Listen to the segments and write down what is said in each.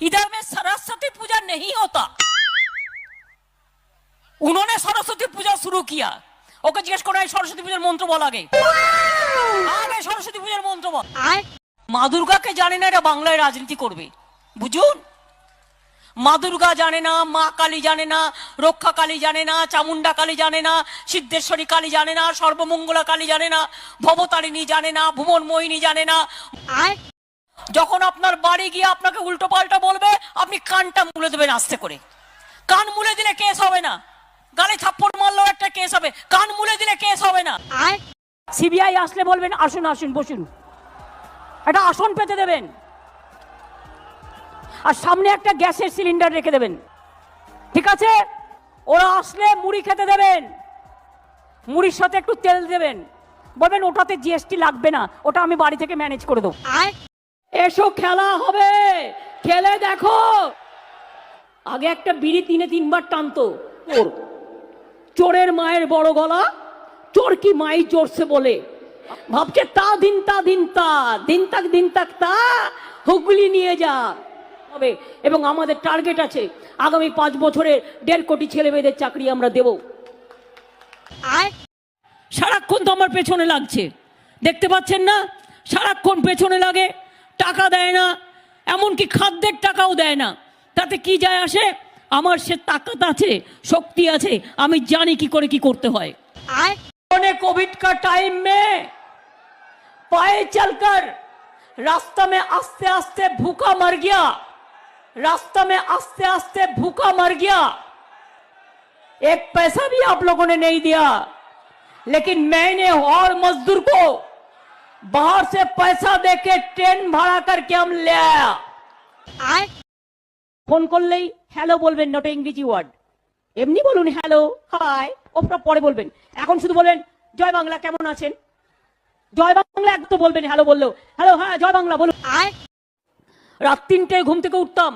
इधर में सरस्वती पूजा नहीं होता उन्होंने सरस्वती पूजा शुरू किया ওকে জিজ্ঞেস করে এই সরস্বতী পূজার মন্ত্র বল আগে আগে সরস্বতী পূজার মন্ত্র বল মা দুর্গাকে জানে না এটা বাংলায় রাজনীতি করবে বুঝুন মা দুর্গা জানে না মা কালী জানে না রক্ষা কালী জানে না চামুন্ডা কালী জানে না সিদ্ধেশ্বরী কালী জানে না সর্বমঙ্গলা কালী জানে না ভবতারিণী জানে না ভুবন মোহিনী জানে না যখন আপনার বাড়ি গিয়ে আপনাকে উল্টো পাল্টা বলবে আপনি কানটা মুলে দেবেন আস্তে করে। কান মুলে দিলে কেস হবে না। গালে থাপ্পড় মারলেও একটা কেস হবে। কান মুলে দিলে কেস হবে না। সিবিআই আসলে বলবেন আসুন আসুন বসুন। একটা আসন পেতে দেবেন। আর সামনে একটা গ্যাসের সিলিন্ডার রেখে দেবেন। ঠিক আছে? ওরা আসলে মুড়ি খেতে দেবেন। মুড়ির সাথে একটু তেল দেবেন। বলবেন ওটাতে জিএসটি লাগবে না। ওটা আমি বাড়ি থেকে ম্যানেজ করে দেবো। এসো খেলা হবে। খেলে দেখো। আগে একটা বিড়ি তিনে তিনবার টানতো। চোর চোরের মায়ের বড় গলা। চোর কি মাই চড়ছে বলে। ভাবছে তা দিন তা দিন তা। দিন তাক দিন তাক তা। হুগলি নিয়ে যা। হবে। এবং আমাদের টার্গেট আছে আগামী পাঁচ বছরে দেড় কোটি ছেলে মেয়েদের চাকরি আমরা দেব। সারাক্ষণ তো আমার পেছনে লাগছে। দেখতে পাচ্ছেন না? সারাক্ষণ পেছনে লাগে। টাকা দেয় না এমনকি খাদ্যের টাকাও দেয় না তাতে কি যায় আসে আমার সে তাকাত আছে শক্তি আছে আমি জানি কি করে কি করতে হয় उन्होंने कोविड का टाइम में पाए चलकर रास्ता में आस्ते आस्ते भूखा मर गया रास्ता में आस्ते आस्ते भूखा मर गया एक पैसा भी आप लोगों ने नहीं दिया लेकिन मैंने और मजदूर को बाहर से पैसा देके ट्रेन भाड़ा करके हम ले आया ফোন করলেই হ্যালো বলবেন নট ইংরেজি ওয়ার্ড এমনি বলুন হ্যালো হাই ওটা পরে বলবেন এখন শুধু বলবেন জয় বাংলা কেমন আছেন জয় বাংলা এক তো বলবেন হ্যালো বললো হ্যালো হ্যাঁ জয় বাংলা বলুন রাত তিনটে ঘুম থেকে উঠতাম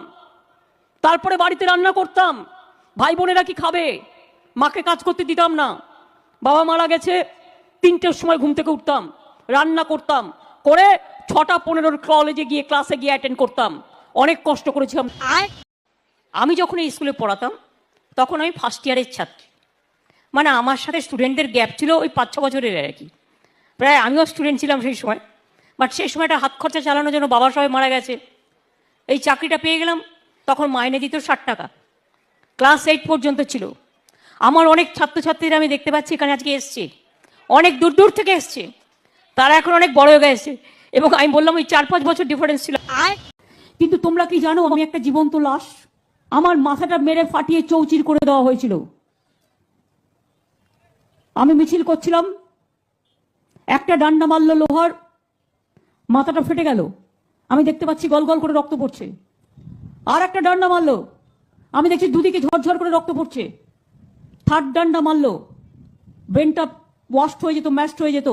তারপরে বাড়িতে রান্না করতাম ভাই বোনেরা কি খাবে মাকে কাজ করতে দিতাম না বাবা মারা গেছে তিনটের সময় ঘুম থেকে উঠতাম রান্না করতাম, করে ছটা পনেরোর কলেজে গিয়ে ক্লাসে গিয়ে অ্যাটেন্ড করতাম। অনেক কষ্ট করেছিলাম। আমি যখন এই স্কুলে পড়াতাম, তখন আমি ফার্স্ট ইয়ারের ছাত্রী। মানে আমার সাথে স্টুডেন্টদের গ্যাপ ছিল ওই পাঁচ ছ বছরের আর কি। প্রায় আমিও স্টুডেন্ট ছিলাম সেই সময়। বাট সেই সময়টা হাত খরচা চালানোর জন্য বাবা সবাই মারা গেছে। এই চাকরিটা পেয়ে গেলাম, তখন মাইনে দিত ষাট টাকা। ক্লাস এইট পর্যন্ত ছিল। আমার অনেক ছাত্রছাত্রীরা আমি দেখতে পাচ্ছি এখানে আজকে এসছে। অনেক দূর দূর থেকে এসছে। তারা এখন অনেক বড় হয়ে গেছে। এবং আমি বললাম ওই চার পাঁচ বছর ডিফারেন্স ছিল। কিন্তু তোমরা কি জানো আমি একটা জীবন্ত লাশ আমার মাথাটা মেরে ফাটিয়ে চৌচির করে দেওয়া হয়েছিল। আমি মিছিল করছিলাম একটা ডান্ডা মারলো লোহার মাথাটা ফেটে গেল। আমি দেখতে পাচ্ছি গল গল করে রক্ত পড়ছে। আর একটা ডান্ডা মারলো আমি দেখছি দুদিকে ঝরঝর করে রক্ত পড়ছে। থার্ড ডান্ডা মারলো ব্রেনটা ওয়াস্ট হয়ে যেত ম্যাস্ট হয়ে যেত।